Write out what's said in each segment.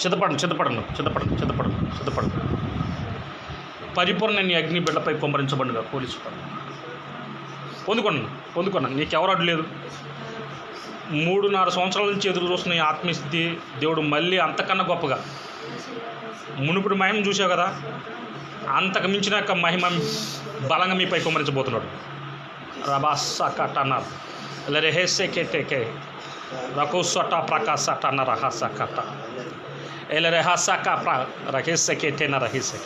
సిద్ధపడండి చిదపడను చిదపడను చిదపడను చిదపడను పరిపూర్ణ నీ అగ్ని బిడ్డపై కుమ్మరించబడిగా పోలీసు పని పొందుకున్నాను పొందుకున్నాను నీకెవరు అడ్డు లేదు. మూడున్నర సంవత్సరాల నుంచి ఎదురు చూస్తున్న ఈ ఆత్మస్థితి దేవుడు మళ్ళీ అంతకన్నా గొప్పగా. మునుపుడు మహిమ చూసావు కదా? అంతకు మించిన యొక్క మహిమ బలంగా మీపై కుమ్మరించబోతున్నాడు. రబాస్ కట్ అన్నారు కే రెహెస్సే కే రకోసట ప్రకాశట అన్న రహస కట్ట ఇలా రెహస క రహస్య కెట్టేన రహస్య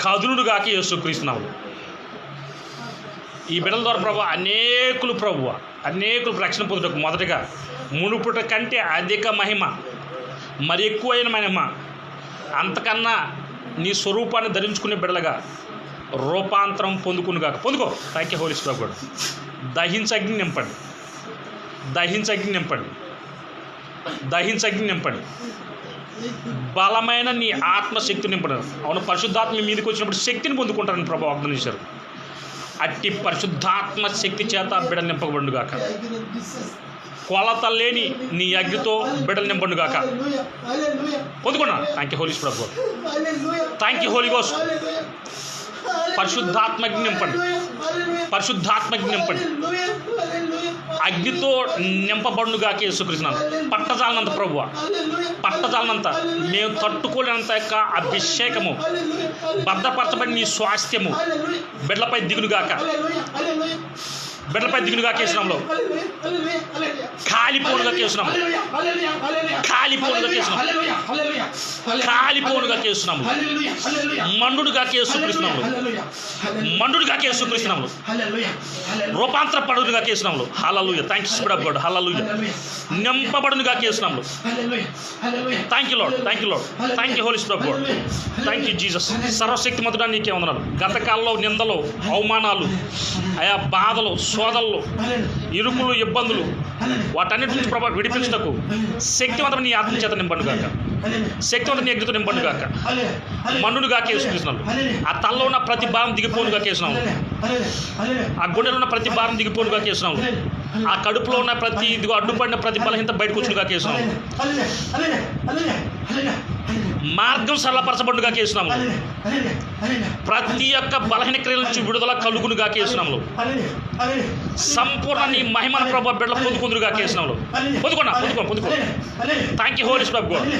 కదులుడుగాకి యేసుక్రీస్తున్నాము ఈ బిడ్డల ద్వారా ప్రభు అనేకులు ప్రభు అనేకులు రక్షణ పొందుటకు మొదటగా మునుపుట కంటే అధిక మహిమ మరి ఎక్కువైన మహిమ అంతకన్నా నీ స్వరూపాన్ని ధరించుకునే బిడ్డలుగా రూపాంతరం పొందుకునిగాక పొందుకో థ్యాంక్ యూ హోలీ స్పిరిట్ కూడా దహించగ్ని నింపండి దహించగ్ని నింపండి దహించగ్ని నింపండి బలమైన నీ ఆత్మశక్తి నింపడారు అవును పరిశుద్ధాత్మ మీదకి వచ్చినప్పుడు శక్తిని పొందుకుంటారని ప్రభు వాగ్దానం చేశారు. అట్టి పరిశుద్ధాత్మ శక్తి చేత బిడ్డ నింపబడుగాక కొలత లేని నీ అగ్గితో బిడలు నింపండుగాక పొందుకున్నా. థ్యాంక్ యూ హోలీస్ ప్రభు థ్యాంక్ యూ హోలీ గోస్ పరిశుద్ధాత్మకి నింపండి. పరిశుద్ధాత్మకి నింపండి. అగ్నితో నింపబడునుగా యేసుకృష్ణాను పట్టజాలనంత ప్రభువ. పట్టజాలనంత. మేము తట్టుకోలేనంత యొక్క అభిషేకము. భద్రపరచబడి నీ స్వాస్థ్యము. బిడ్డలపై దిగులుగాక బిడ్డలపై దిగులుగా కేసునాంలో కాలిపోనుగా కేసునాము కాలిపోనుగా కేసునాము కాలిపోనుగా కేసునాము మండుడుగా కేసుకృష్ణంలో మండుడుగా కేసుకృష్ణంలో రూపాంతర పడునుగా కేసునాంలో hallelujah thank you spirit god hallelujah నింపబడునుగా కేసునాంలో thank you lord thank you lord thank you holy spirit god thank you Jesus సర్వశక్తి మంతుడా నీకే వందనాలు. గత కాలంలో నిందలు అవమానాలు ఆయా బాధలు శోధనలు ఇరుకులు ఇబ్బందులు వాటన్నిటి నుంచి ప్రభావ విడిపించటకు శక్తివంతం నీ ఆత్మ చేత నింపండు గాక శక్తివంతం నీ అగ్నితో నింపండు గాక మన్నుడు గాక వేసుకుంటున్నాను ఆ తల్లో ఉన్న ప్రతి భారం దిగిపోను గాక వేసినాము ఆ గుండెలో ఉన్న ప్రతి భారం దిగిపోను గాక వేసినాము ఆ కడుపులో ఉన్న ప్రతి ఇదిగో అడ్డుపడిన ప్రతి బలహీనత బయటకు వచ్చిన గాక వేసినాము మార్గం సరళపరచబడుగా కేసునాము. ప్రతి ఒక్క బలహీన క్రియల నుంచి విడుదల కలుగునుగా కేసునాములు. సంపూర్ణ నీ మహిమన ప్రభావ బిడ్డలు పొందుకుందురుగా కేసునాములు. పొందుకున్నా పొందుకో పొందుకో. థ్యాంక్ యూ హోలీస్ ప్రభు గాడ్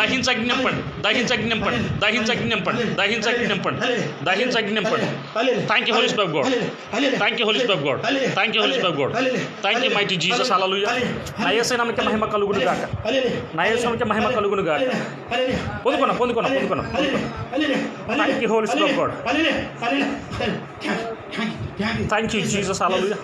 దహించగ్ని నింపండి దహించగ్ని నింపండి దహించగ్ని నింపండి దహించగ్ని నింపండి దహించగ్ని నింపండి థ్యాంక్ యూ హోలీస్ ప్రభు గోడ్ థ్యాంక్ యూ హోలీస్ ప్రభు gourd thank you holies Babu god thank you mighty Jesus hallelujah నయసే నమ్మక మహిమ కలుగును గాక నయసే నమ్మక మహిమ కలుగును గాక పొందుకున్నా పొందుకున్నా పొందుకున్నా thank you holy spirit god thank you Jesus hallelujah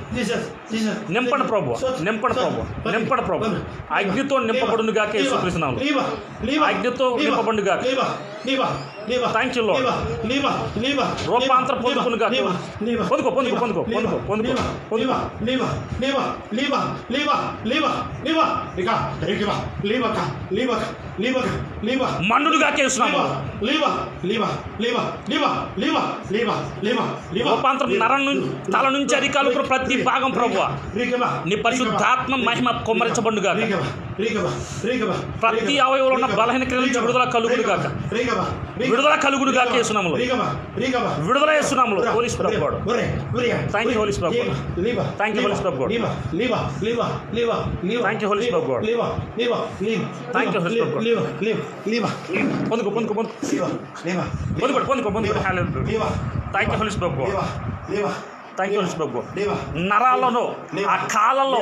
నింపండి ప్రభు నింపండి ప్రభు నింపండి ప్రభు అగ్నితో నింపబడును గాక యేసుక్రీస్తునామములో అగ్నితో నింపబడును గాక థ్యాంక్ యూ రూపాంతర పొందుకును పొందుకో పొందుకో పొందుకో పొందుకో పొందుకో పొందుకో మండుడుగా కేసునాము రూపాంతరం నరం నుంచి తల నుంచి అరికాలు కూడా ప్రతి భాగం ప్రభు నీ పరిశుద్ధాత్మ మహిమ కుమ్మరించబడును గాక. ప్రతి అవయవంలో ఉన్న బలహీన క్రియల నుంచి విడుదల కలుగుడు గాక. విడుదల కలుగుడు గాక యేసునామములో. విడుదల యేసునామములో. పోలీస్ ప్రభు గాడు థ్యాంక్ యూ హోలీస్ ప్రభు థ్యాంక్ యూ హోలీస్ ప్రభు గాడ్ థ్యాంక్ యూ హోలీస్ ప్రభు గాడ్ థ్యాంక్ యూ హోలీస్ ప్రభు పొందుకో పొందుకో పొందుకో. పొందుకోండి పొందుకో పొందుకో థ్యాంక్ యూ హోలీస్ ప్రభు థ్యాంక్ యూ హోలీస్ ప్రభు నరాలను ఆ కాళ్ళలో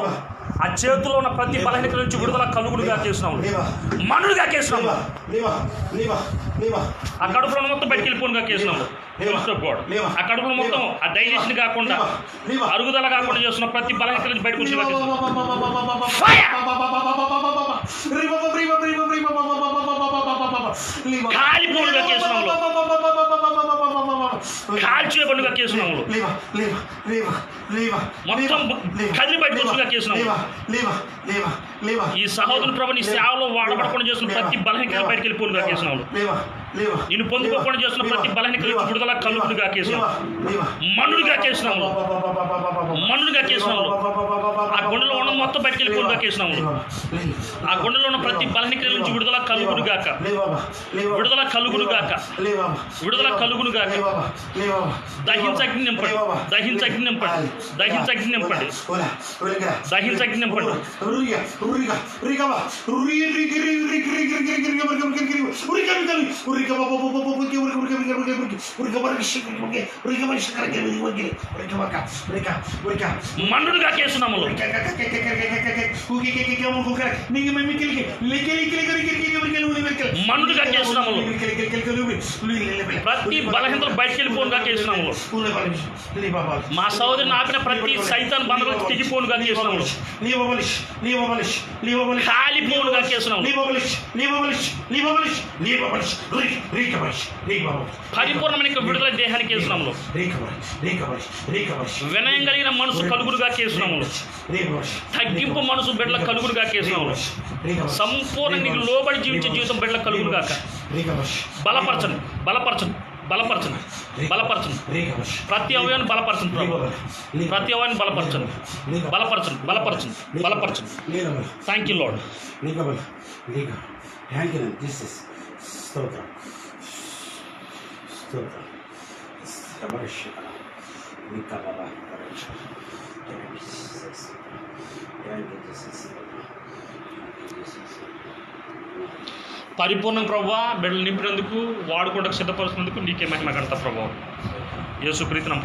ఆ చేతిలో ఉన్న ప్రతి బలహీనత నుంచి విడుదల కలుగుడుగా చేసినాము మనుడుగా చేసినాము ఆ కడుపులో ఉన్న మొత్తం బయటికి వెళ్ళిపోనుగా చేసినాము ఆ కడుపులో మొత్తం ఆ డైజెషన్ కాకుండా అరుగుదల కాకుండా చేస్తున్న ప్రతి బలహీనత నుంచి బయటకు వచ్చి కాలిపోనుగా చేసినాము కాల్చే పండుగ కేసునాములు మొత్తం కదిలి కేసునాము. ఈ సహోదరు ప్రభు నీ సేవలో వాడబడకుండా చేస్తున్న ప్రతి బలహీన బయటకు కేసునాములు నిన్ను పొందుకోకుండా చేస్తున్న ప్రతి బలహీనత నుంచి విడుదల కలుగునుగా కేసు మన్నుడిగా కేసునాము మన్నుడిగా కేసునాము ఆ గుండెలో ఉన్న మొత్తం బయటికి వెళ్ళిపోనుగా కేసునాము ఆ గుండెలో ఉన్న ప్రతి బలహీనత నుంచి విడుదల కలుగును గాక విడుదల కలుగును గాక విడుదల కలుగును గాక దహించ అగ్ని నింపండి దహించ అగ్ని నింపండి దహించ అగ్ని నింపండి దహించ అగ్ని నింపండి మన్నుడిగా కేసునాములు మన్నుడిగా కేసునాములు ప్రతి బలహీనతలు బయటికి వెళ్ళిపోనుగా కేసునాములు మా సోదరిని ఆపిన ప్రతి సైతాన్ బంధువులు తెగిపోనుగా కేసునాములు కాలిపోనుగా కేసునాములు పరిపూర్ణమైన విడుదల దేహానికి కేసునాములు వినయం కలిగిన మనసు కలుగురుగా కేసునాములు తగ్గింపు మనసు బిడ్డల కలుగురుగా కేసునాములు సంపూర్ణ నీకు లోబడి జీవించే జీవితం బిడ్డల కలుగురుగా బలపరచండి బలపరచండి బలపరచండి బలపరచండి ప్రతి అవయవాన్ని బలపరచండి ప్రతి అవయాన్ని బలపరచండి బలపరచండి బలపరచండి బలపరచండి thank you lord thank you Jesus స్తోత్రం స్తోత్రం స్తమరిషణ ఇంకా బాబా థ్యాంక్ పరిపూర్ణ ప్రభావ బిడ్డలు నింపినందుకు వాడుకోవడానికి సిద్ధపరుస్తున్నందుకు నీకే మహిమ కడతా ప్రభావం యేసు ప్రీతి ప్రార్థన